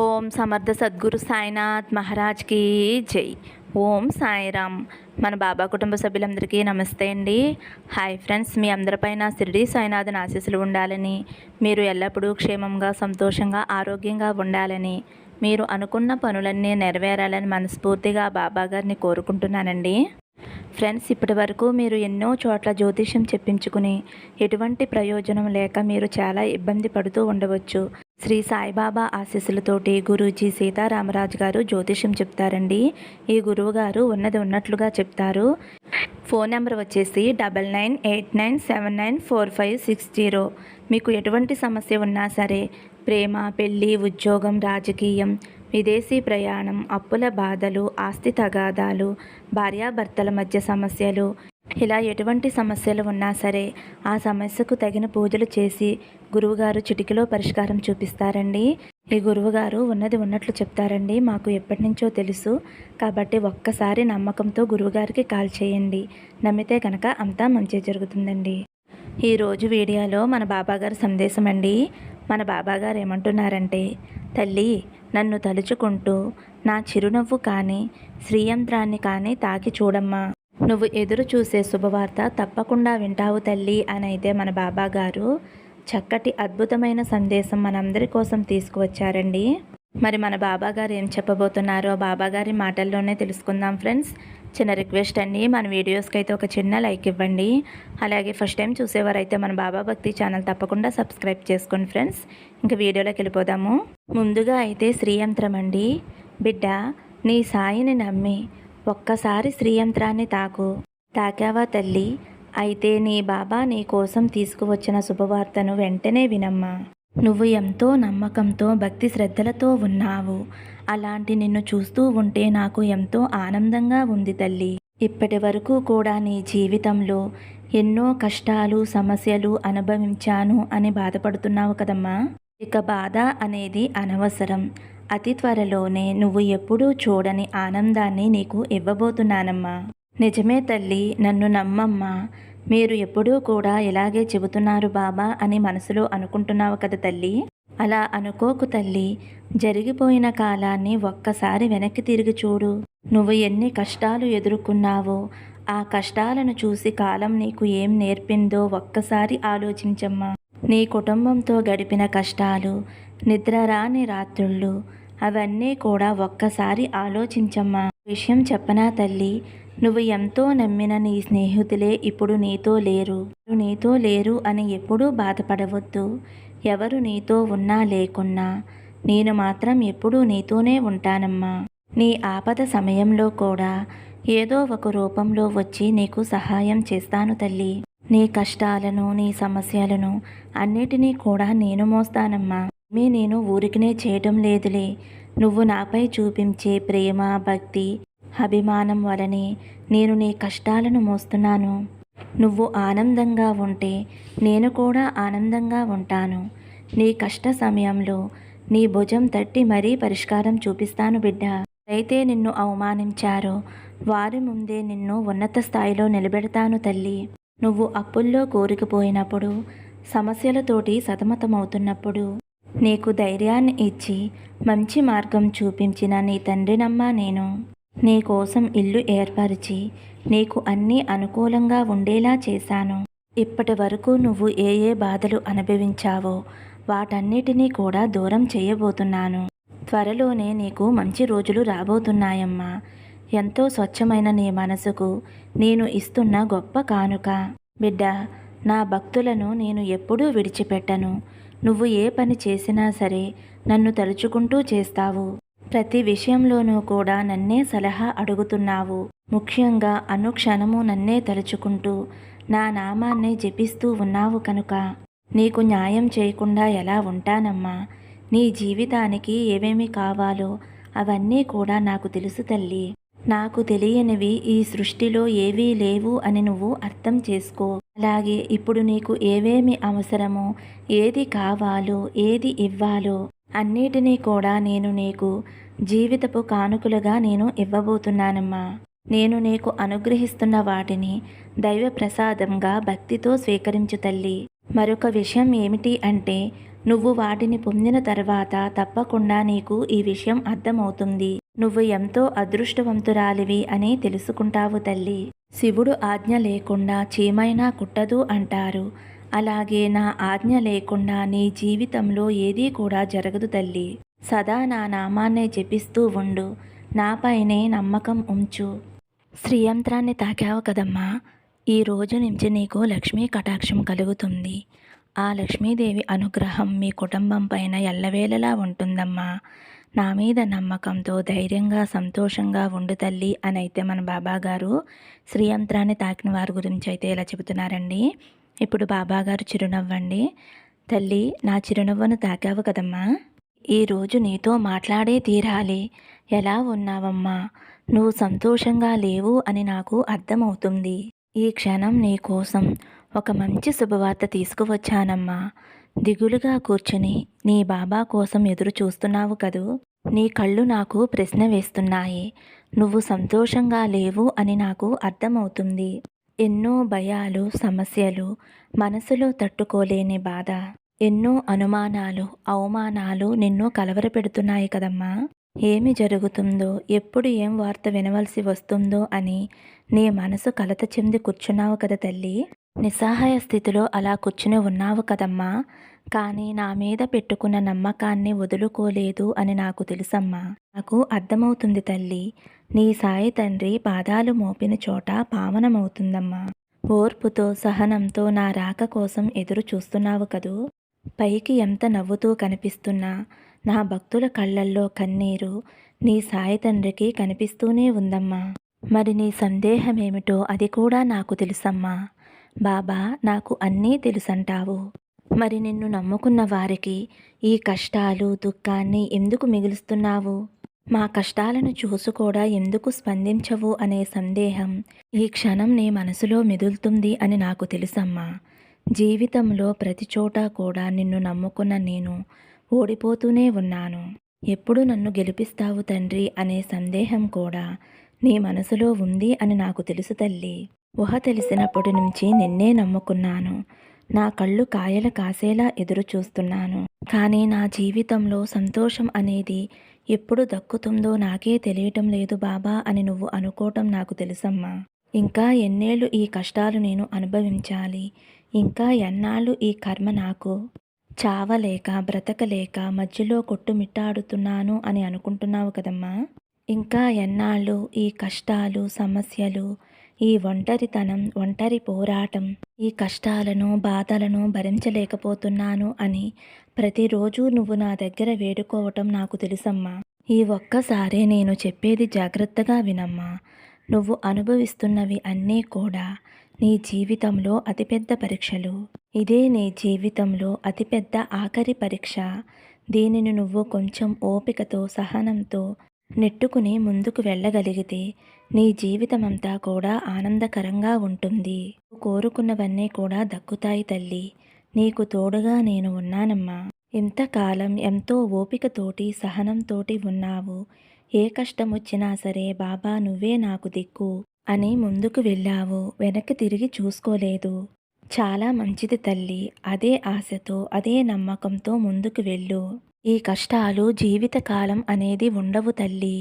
ఓం సమర్థ సద్గురు సాయినాథ్ మహారాజ్కి జై. ఓం సాయిరామ్. మన బాబా కుటుంబ సభ్యులందరికీ నమస్తే అండి. హాయ్ ఫ్రెండ్స్ మీ అందరిపైన షిరిడి సాయినాథన్ ఆశీస్సులు ఉండాలని మీరు ఎల్లప్పుడూ క్షేమంగా సంతోషంగా ఆరోగ్యంగా ఉండాలని మీరు అనుకున్న పనులన్నీ నెరవేరాలని మనస్ఫూర్తిగా బాబా గారిని కోరుకుంటున్నానండి. ఫ్రెండ్స్ ఇప్పటి వరకు మీరు ఎన్నో చోట్ల జ్యోతిష్యం చెప్పించుకుని ఎటువంటి ప్రయోజనం లేక మీరు చాలా ఇబ్బంది పడుతూ ఉండవచ్చు. శ్రీ సాయిబాబా ఆశీస్సులతోటి గురూజీ సీతారామరాజు గారు జ్యోతిష్యం చెప్తారండి. ఈ గురువు గారు ఉన్నది ఉన్నట్లుగా చెప్తారు. ఫోన్ నెంబర్ వచ్చేసి double nine eight nine seven nine four five six zero. మీకు ఎటువంటి సమస్య ఉన్నా సరే ప్రేమ పెళ్ళి ఉద్యోగం రాజకీయం విదేశీ ప్రయాణం అప్పుల బాధలు ఆస్తి తగాదాలు భార్యాభర్తల మధ్య సమస్యలు ఇలా ఎటువంటి సమస్యలు ఉన్నా సరే ఆ సమస్యకు తగిన పూజలు చేసి గురువుగారు చిటికలో పరిష్కారం చూపిస్తారండి. ఈ గురువుగారు ఉన్నది ఉన్నట్లు చెప్తారండి. మాకు ఎప్పటి నుంచో తెలుసు. కాబట్టి ఒక్కసారి నమ్మకంతో గురువుగారికి కాల్ చేయండి. నమ్మితే కనుక అంతా మంచి జరుగుతుందండి. ఈరోజు వీడియోలో మన బాబాగారు సందేశం అండి. మన బాబాగారు ఏమంటున్నారంటే తల్లి నన్ను తలుచుకుంటూ నా చిరునవ్వు కానీ శ్రీయంత్రాన్ని కానీ తాకి చూడమ్మా. నువ్వు ఎదురు చూసే శుభవార్త తప్పకుండా వింటావు తల్లి అని అయితే మన బాబా గారు చక్కటి అద్భుతమైన సందేశం మనందరి కోసం తీసుకువచ్చారండి. మరి మన బాబా గారు ఏం చెప్పబోతున్నారో బాబా గారి మాటల్లోనే తెలుసుకుందాం ఫ్రెండ్స్. చిన్న రిక్వెస్ట్ అండి మన వీడియోస్కి అయితే ఒక చిన్న లైక్ ఇవ్వండి. అలాగే ఫస్ట్ టైం చూసేవారైతే మన బాబా భక్తి ఛానల్ తప్పకుండా సబ్స్క్రైబ్ చేసుకోండి ఫ్రెండ్స్. ఇంకా వీడియోలోకి వెళ్ళిపోదాము. ముందుగా అయితే శ్రీయంత్రం అండి. బిడ్డ నీ సాయిని నమ్మి ఒక్కసారి శ్రీయంత్రాన్ని తాకు. తాకావా తల్లి? అయితే నీ బాబా నీ కోసం తీసుకువచ్చిన శుభవార్తను వెంటనే వినమ్మా. నువ్వు ఎంతో నమ్మకంతో భక్తి శ్రద్ధలతో ఉన్నావు. అలాంటి నిన్ను చూస్తూ ఉంటే నాకు ఎంతో ఆనందంగా ఉంది తల్లి. ఇప్పటి వరకు కూడా నీ జీవితంలో ఎన్నో కష్టాలు సమస్యలు అనుభవించాను అని బాధపడుతున్నావు కదమ్మా. ఇక బాధ అనేది అనవసరం. అతి త్వరలోనే నువ్వు ఎప్పుడూ చూడని ఆనందాన్ని నీకు ఇవ్వబోతున్నానమ్మా. నిజమే తల్లి నన్ను నమ్మమ్మా. మీరు ఎప్పుడూ కూడా ఇలాగే చెబుతున్నారు బాబా అని మనసులో అనుకుంటున్నావు కదా తల్లి? అలా అనుకోకు తల్లి. జరిగిపోయిన కాలాన్ని ఒక్కసారి వెనక్కి తిరిగి చూడు. నువ్వు ఎన్ని కష్టాలు ఎదుర్కొన్నావో ఆ కష్టాలను చూసి కాలం నీకు ఏం నేర్పిందో ఒక్కసారి ఆలోచించమ్మా. నీ కుటుంబంతో గడిపిన కష్టాలు నిద్రరాని రాత్రుళ్ళు అవన్నీ కూడా ఒక్కసారి ఆలోచించమ్మా. విషయం చెప్పనా తల్లి నువ్వు ఎంతో నమ్మిన నీ స్నేహితులే ఇప్పుడు నీతో లేరు. నీతో లేరు అని ఎప్పుడూ బాధపడవద్దు. ఎవరు నీతో ఉన్నా లేకున్నా నేను మాత్రం ఎప్పుడూ నీతోనే ఉంటానమ్మా. నీ ఆపద సమయంలో కూడా ఏదో ఒక రూపంలో వచ్చి నీకు సహాయం చేస్తాను తల్లి. నీ కష్టాలను నీ సమస్యలను అన్నిటినీ కూడా నేను మోస్తానమ్మా. మీ నేను ఊరికినే చేయటం లేదులే. నువ్వు నాపై చూపించే ప్రేమ భక్తి అభిమానం వలనే నేను నీ కష్టాలను మోస్తున్నాను. నువ్వు ఆనందంగా ఉంటే నేను కూడా ఆనందంగా ఉంటాను. నీ కష్ట సమయంలో నీ భుజం తట్టి మరీ పరిష్కారం చూపిస్తాను బిడ్డ. అయితే నిన్ను అవమానించారో వారి ముందే నిన్ను ఉన్నత స్థాయిలో నిలబెడతాను తల్లి. నువ్వు అప్పుల్లో కోరికపోయినప్పుడు సమస్యలతోటి సతమతమవుతున్నప్పుడు నీకు ధైర్యాన్ని ఇచ్చి మంచి మార్గం చూపించిన నీ తండ్రినమ్మా నేను. నీ కోసం ఇల్లు ఏర్పరిచి నీకు అన్నీ అనుకూలంగా ఉండేలా చేశాను. ఇప్పటి వరకు నువ్వు ఏ ఏ బాధలు అనుభవించావో వాటన్నిటినీ కూడా దూరం చేయబోతున్నాను. త్వరలోనే నీకు మంచి రోజులు రాబోతున్నాయమ్మా. ఎంతో స్వచ్ఛమైన నీ మనసుకు నేను ఇస్తున్న గొప్ప కానుక. బిడ్డ నా భక్తులను నేను ఎప్పుడూ విడిచిపెట్టను. నువ్వు ఏ పని చేసినా సరే నన్ను తలుచుకుంటూ చేస్తావు. ప్రతి విషయంలోనూ కూడా నన్నే సలహా అడుగుతున్నావు. ముఖ్యంగా అనుక్షణము నన్నే తలుచుకుంటూ నా నామాన్ని జపిస్తూ ఉన్నావు కనుక. నీకు న్యాయం చేయకుండా ఎలా ఉంటానమ్మా? నీ జీవితానికి ఏమేమి కావాలో అవన్నీ కూడా నాకు తెలుసు తల్లి. నాకు తెలియనివి ఈ సృష్టిలో ఏవీ లేవు అని నువ్వు అర్థం చేసుకో. అలాగే ఇప్పుడు నీకు ఏవేమి అవసరమో ఏది కావాలో ఏది ఇవ్వాలో అన్నిటినీ కూడా నేను నీకు జీవితపు కానుకలుగా నేను ఇవ్వబోతున్నానమ్మా. నేను నీకు అనుగ్రహిస్తున్న వాటిని దైవ ప్రసాదంగా భక్తితో స్వీకరించు తల్లి. మరొక విషయం ఏమిటి అంటే నువ్వు వాటిని పొందిన తర్వాత తప్పకుండా నీకు ఈ విషయం అర్థమవుతుంది. నువ్వు ఎంతో అదృష్టవంతురాలివి అని తెలుసుకుంటావు తల్లి. శివుడు ఆజ్ఞ లేకుండా చీమైనా కుట్టదు అంటారు. అలాగే నా ఆజ్ఞ లేకుండా నీ జీవితంలో ఏదీ కూడా జరగదు తల్లి. సదా నా నామాన్నే జపిస్తూ ఉండు. నాపైనే నమ్మకం ఉంచు. శ్రీయంత్రాన్ని తాకావు కదమ్మా. ఈ రోజు నుంచి నీకు లక్ష్మీ కటాక్షం కలుగుతుంది. ఆ లక్ష్మీదేవి అనుగ్రహం మీ కుటుంబం పైన ఎల్లవేళలా ఉంటుందమ్మా. నా మీద నమ్మకంతో ధైర్యంగా సంతోషంగా ఉండు తల్లి అని అయితే మన బాబా గారు శ్రీయంత్రాన్ని తాకిన వారి గురించి అయితే ఇలా చెబుతున్నారండి. ఇప్పుడు బాబా గారు చిరునవ్వండి. తల్లి నా చిరునవ్వును తాకావు కదమ్మా. ఈరోజు నీతో మాట్లాడే తీరాలి. ఎలా ఉన్నావమ్మా? నువ్వు సంతోషంగా లేవు అని నాకు అర్థమవుతుంది. ఈ క్షణం నీ కోసం ఒక మంచి శుభవార్త తీసుకువచ్చానమ్మా. దిగులుగా కూర్చుని నీ బాబా కోసం ఎదురు చూస్తున్నావు కదూ? నీ కళ్ళు నాకు ప్రశ్న వేస్తున్నాయి. నువ్వు సంతోషంగా లేవు అని నాకు అర్థమవుతుంది. ఎన్నో భయాలు సమస్యలు మనసులో తట్టుకోలేని బాధ. ఎన్నో అనుమానాలు అవమానాలు నిన్ను కలవరపెడుతున్నాయి కదమ్మా. ఏమి జరుగుతుందో ఎప్పుడు ఏం వార్త వినవలసి వస్తుందో అని నీ మనసు కలత చెంది కూర్చున్నావు కదా తల్లి. నిస్సహాయ స్థితిలో అలా కూర్చుని ఉన్నావు కదమ్మా. కానీ నా మీద పెట్టుకున్న నమ్మకాన్ని వదులుకోలేదు అని నాకు తెలుసమ్మా. నాకు అర్థమవుతుంది తల్లి. నీ సాయి తండ్రి పాదాలు మోపిన చోట పావనమవుతుందమ్మా. ఓర్పుతో సహనంతో నా రాక కోసం ఎదురు చూస్తున్నావు కదూ. పైకి ఎంత నవ్వుతూ కనిపిస్తున్నా నా భక్తుల కళ్ళల్లో కన్నీరు నీ సాయి తండ్రికి కనిపిస్తూనే ఉందమ్మా. మరి నీ సందేహమేమిటో అది కూడా నాకు తెలుసమ్మా. బాబా నాకు అన్నీ తెలుసంటావు. మరి నిన్ను నమ్ముకున్న వారికి ఈ కష్టాలు దుఃఖాన్ని ఎందుకు మిగులుస్తున్నావు? మా కష్టాలను చూసి కూడా ఎందుకు స్పందించవు అనే సందేహం ఈ క్షణం నీ మనసులో మెదులుతుంది అని నాకు తెలుసమ్మా. జీవితంలో ప్రతి చోట కూడా నిన్ను నమ్ముకున్న నేను ఓడిపోతూనే ఉన్నాను. ఎప్పుడు నన్ను గెలిపిస్తావు తండ్రి అనే సందేహం కూడా నీ మనసులో ఉంది అని నాకు తెలుసు తల్లి. ఊహ తెలిసినప్పటి నుంచి నిన్నే నమ్ముకున్నాను. నా కళ్ళు కాయలు కాసేలా ఎదురు చూస్తున్నాను. కానీ నా జీవితంలో సంతోషం అనేది ఎప్పుడు దక్కుతుందో నాకే తెలియటం లేదు బాబా అని నువ్వు అనుకోవటం నాకు తెలుసమ్మా. ఇంకా ఎన్నేళ్ళు ఈ కష్టాలు నేను అనుభవించాలి. ఇంకా ఎన్నాళ్ళు ఈ కర్మ నాకు చావలేక బ్రతకలేక మధ్యలో కొట్టుమిట్టాడుతున్నాను అని అనుకుంటున్నావు కదమ్మా. ఇంకా ఎన్నాళ్ళు ఈ కష్టాలు సమస్యలు ఈ ఒంటరితనం ఒంటరి పోరాటం ఈ కష్టాలను బాధలను భరించలేకపోతున్నాను అని ప్రతిరోజు నువ్వు నా దగ్గర వేడుకోవటం నాకు తెలుసమ్మా. ఈ ఒక్కసారే నేను చెప్పేది జాగ్రత్తగా వినమ్మా. నువ్వు అనుభవిస్తున్నవి అన్నీ కూడా నీ జీవితంలో అతిపెద్ద పరీక్షలు. ఇదే నీ జీవితంలో అతిపెద్ద ఆఖరి పరీక్ష. దీనిని నువ్వు కొంచెం ఓపికతో సహనంతో నెట్టుకుని ముందుకు వెళ్ళగలిగితే నీ జీవితమంతా కూడా ఆనందకరంగా ఉంటుంది. నువ్వు కోరుకున్నవన్నీ కూడా దక్కుతాయి తల్లి. నీకు తోడుగా నేను ఉన్నానమ్మా. ఇంతకాలం ఎంతో ఓపికతోటి సహనంతోటి ఉన్నావు. ఏ కష్టం వచ్చినా సరే బాబా నువ్వే నాకు దిక్కు అని ముందుకు వెళ్ళావు. వెనక్కి తిరిగి చూసుకోలేదు. చాలా మంచిది తల్లి. అదే ఆశతో అదే నమ్మకంతో ముందుకు వెళ్ళు. ఈ కష్టాలు జీవితకాలం అనేది ఉండవు తల్లి.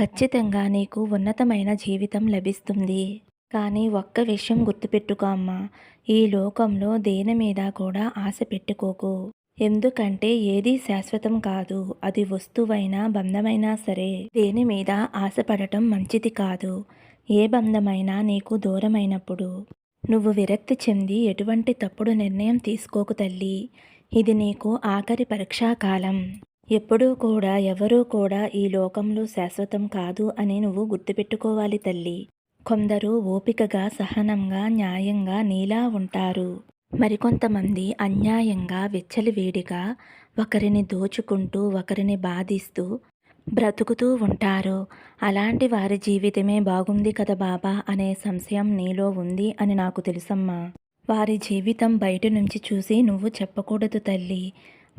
ఖచ్చితంగా నీకు ఉన్నతమైన జీవితం లభిస్తుంది. కానీ ఒక్క విషయం గుర్తుపెట్టుకో అమ్మా. ఈ లోకంలో దేని మీద కూడా ఆశ పెట్టుకోకు. ఎందుకంటే ఏది శాశ్వతం కాదు. అది వస్తువైనా బంధమైనా సరే దేని మీద ఆశపడటం మంచిది కాదు. ఏ బంధమైనా నీకు దూరమైనప్పుడు. నువ్వు విరక్తి చెంది ఎటువంటి తప్పుడు నిర్ణయం తీసుకోకు తల్లి. ఇది నీకు ఆఖరి పరీక్షా కాలం. ఎప్పుడూ కూడా ఎవరూ కూడా ఈ లోకంలో శాశ్వతం కాదు అని నువ్వు గుర్తుపెట్టుకోవాలి తల్లి. కొందరు ఓపికగా సహనంగా న్యాయంగా నీలా ఉంటారు. మరికొంతమంది అన్యాయంగా విచ్చలవిడిగా ఒకరిని దోచుకుంటూ ఒకరిని బాధిస్తూ బ్రతుకుతూ ఉంటారు. అలాంటి వారి జీవితమే బాగుంది కదా బాబా అనే సంశయం నీలో ఉంది అని నాకు తెలుసమ్మా. వారి జీవితం బయట నుంచి చూసి నువ్వు చెప్పకూడదు తల్లి.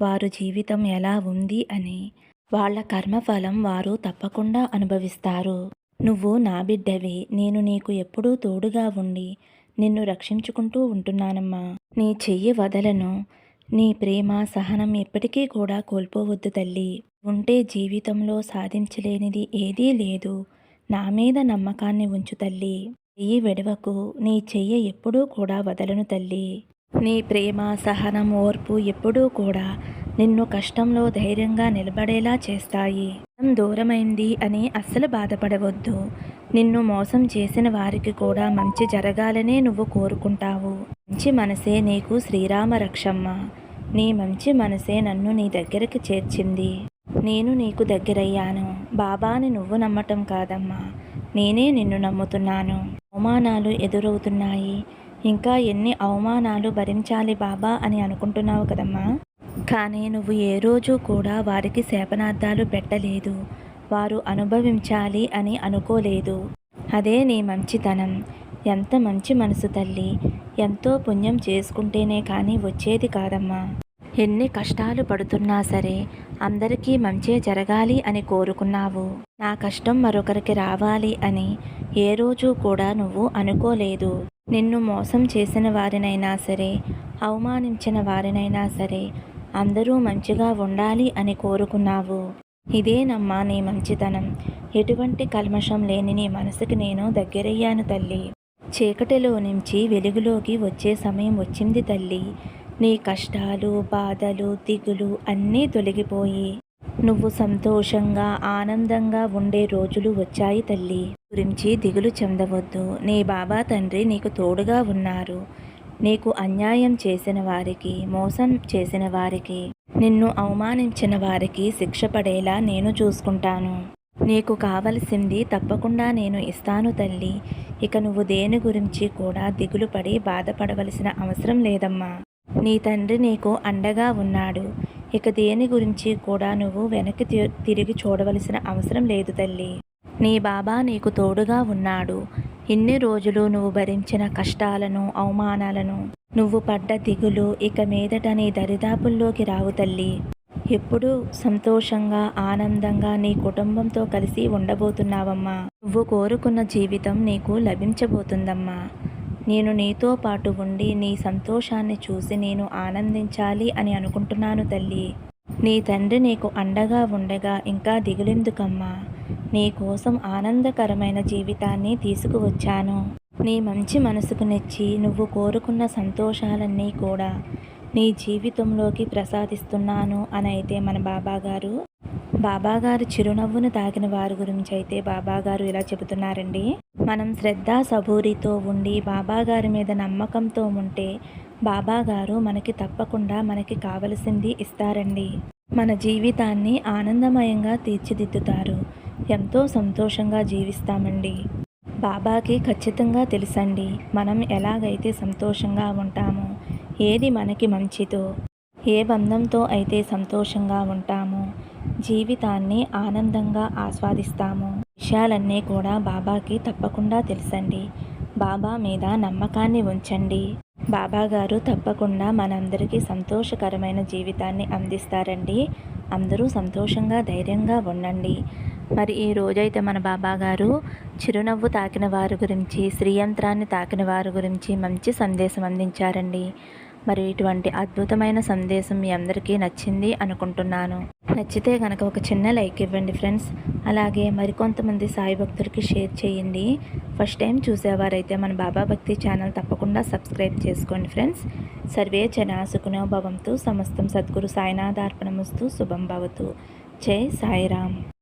వారు జీవితం ఎలా ఉంది అని వాళ్ళ కర్మఫలం వారు తప్పకుండా అనుభవిస్తారు. నువ్వు నా బిడ్డవి నేను నీకు ఎప్పుడూ తోడుగా ఉండి నిన్ను రక్షించుకుంటూ ఉంటున్నానమ్మా. నీ చెయ్యి వదలను. నీ ప్రేమ సహనం ఎప్పటికీ కూడా కోల్పోవద్దు తల్లి. ఉంటే జీవితంలో సాధించలేనిది ఏదీ లేదు. నా మీద నమ్మకాన్ని ఉంచు తల్లి. చెయ్యి విడవకు. నీ చెయ్యి ఎప్పుడూ కూడా వదలను తల్లి. నీ ప్రేమ సహనం ఓర్పు ఎప్పుడూ కూడా నిన్ను కష్టంలో ధైర్యంగా నిలబడేలా చేస్తాయి. మనం దూరమైంది అని అస్సలు బాధపడవద్దు. నిన్ను మోసం చేసిన వారికి కూడా మంచి జరగాలనే నువ్వు కోరుకుంటావు. మంచి మనసే నీకు శ్రీరామ రక్షమ్మ. నీ మంచి మనసే నన్ను నీ దగ్గరికి చేర్చింది. నేను నీకు దగ్గరయ్యాను. బాబాని నువ్వు నమ్మటం కాదమ్మా. నేనే నిన్ను నమ్ముతున్నాను. అవమానాలు ఎదురవుతున్నాయి. ఇంకా ఎన్ని అవమానాలు భరించాలి బాబా అని అనుకుంటున్నావు కదమ్మా? కానీ నువ్వు ఏ రోజు కూడా వారికి శాపనార్థాలు పెట్టలేదు. వారు అనుభవించాలి అని అనుకోలేదు. అదే నీ మంచితనం. ఎంత మంచి మనసు తల్లి. ఎంతో పుణ్యం చేసుకుంటేనే కానీ వచ్చేది కాదమ్మా. ఎన్ని కష్టాలు పడుతున్నా సరే అందరికీ మంచే జరగాలి అని కోరుకున్నావు. నా కష్టం మరొకరికి రావాలి అని ఏ రోజు కూడా నువ్వు అనుకోలేదు. నిన్ను మోసం చేసిన వారినైనా సరే అవమానించిన వారినైనా సరే అందరూ మంచిగా ఉండాలి అని కోరుకున్నావు. ఇదేనమ్మా నీ మంచితనం. ఎటువంటి కల్మషం లేని నీ మనసుకి నేను దగ్గరయ్యాను తల్లి. చీకటిలో నుంచి వెలుగులోకి వచ్చే సమయం వచ్చింది తల్లి. నీ కష్టాలు బాధలు దిగులు అన్నీ తొలగిపోయి నువ్వు సంతోషంగా ఆనందంగా ఉండే రోజులు వచ్చాయి తల్లి. గురించి దిగులు చెందవద్దు. నీ బాబా తండ్రి నీకు తోడుగా ఉన్నారు. నీకు అన్యాయం చేసిన వారికి మోసం చేసిన వారికి నిన్ను అవమానించిన వారికి శిక్ష పడేలా నేను చూసుకుంటాను. నీకు కావలసింది తప్పకుండా నేను ఇస్తాను తల్లి. ఇక నువ్వు దేని గురించి కూడా దిగులు పడి బాధపడవలసిన అవసరం లేదమ్మా. నీ తండ్రి నీకు అండగా ఉన్నాడు. ఇక దేని గురించి కూడా నువ్వు వెనక్కి తి- తిరిగి చూడవలసిన అవసరం లేదు తల్లి. నీ బాబా నీకు తోడుగా ఉన్నాడు. ఇన్ని రోజులు నువ్వు భరించిన కష్టాలను అవమానాలను నువ్వు పడ్డ దిగులు ఇక మీదట నీ దరిదాపుల్లోకి రావు తల్లి. ఎప్పుడూ సంతోషంగా ఆనందంగా నీ కుటుంబంతో కలిసి ఉండబోతున్నావమ్మా. నువ్వు కోరుకున్న జీవితం నీకు లభించబోతుందమ్మా. నేను నీతో పాటు ఉండి నీ సంతోషాన్ని చూసి నేను ఆనందించాలి అని అనుకుంటున్నాను తల్లి. నీ తండ్రి నీకు అండగా ఉండగా ఇంకా దిగులెందుకమ్మా? నీ కోసం ఆనందకరమైన జీవితాన్ని తీసుకువచ్చాను. నీ మంచి మనసుకు నెచ్చి నువ్వు కోరుకున్న సంతోషాలన్నీ కూడా నీ జీవితంలోకి ప్రసాదిస్తున్నాను అని అయితే మన బాబాగారు. బాబాగారు చిరునవ్వును తాకిన వారి గురించి అయితే బాబాగారు ఇలా చెబుతున్నారండి. మనం శ్రద్ధ సబూరితో ఉండి బాబాగారి మీద నమ్మకంతో ఉంటే బాబాగారు మనకి తప్పకుండా మనకి కావలసింది ఇస్తారండి. మన జీవితాన్ని ఆనందమయంగా తీర్చిదిద్దుతారు. ఎంతో సంతోషంగా జీవిస్తామండి. బాబాకి ఖచ్చితంగా తెలుసండి మనం ఎలాగైతే సంతోషంగా ఉంటామో ఏది మనకి మంచిదో ఏ బంధంతో అయితే సంతోషంగా ఉంటామో జీవితాన్ని ఆనందంగా ఆస్వాదిస్తామో. విషయాలన్నీ కూడా బాబాకి తప్పకుండా తెలుసండి. బాబా మీద నమ్మకాన్ని ఉంచండి. బాబా గారు తప్పకుండా మనందరికీ సంతోషకరమైన జీవితాన్ని అందిస్తారండి. అందరూ సంతోషంగా ధైర్యంగా ఉండండి. మరి ఈ రోజైతే మన బాబా గారు చిరునవ్వు తాకిన వారి గురించి శ్రీయంత్రాన్ని తాకిన వారి గురించి మంచి సందేశం అందించారండి. మరి ఇటువంటి అద్భుతమైన సందేశం మీ అందరికీ నచ్చింది అనుకుంటున్నాను. నచ్చితే కనుక ఒక చిన్న లైక్ ఇవ్వండి ఫ్రెండ్స్. అలాగే మరికొంతమంది సాయి భక్తులకి షేర్ చేయండి. ఫస్ట్ టైం చూసేవారైతే మన బాబా భక్తి ఛానల్ తప్పకుండా సబ్స్క్రైబ్ చేసుకోండి ఫ్రెండ్స్. సర్వే జనా భవంతు సమస్తం సద్గురు సాయినాథార్పణమస్తు శుభం భవతు. జై సాయిరామ్.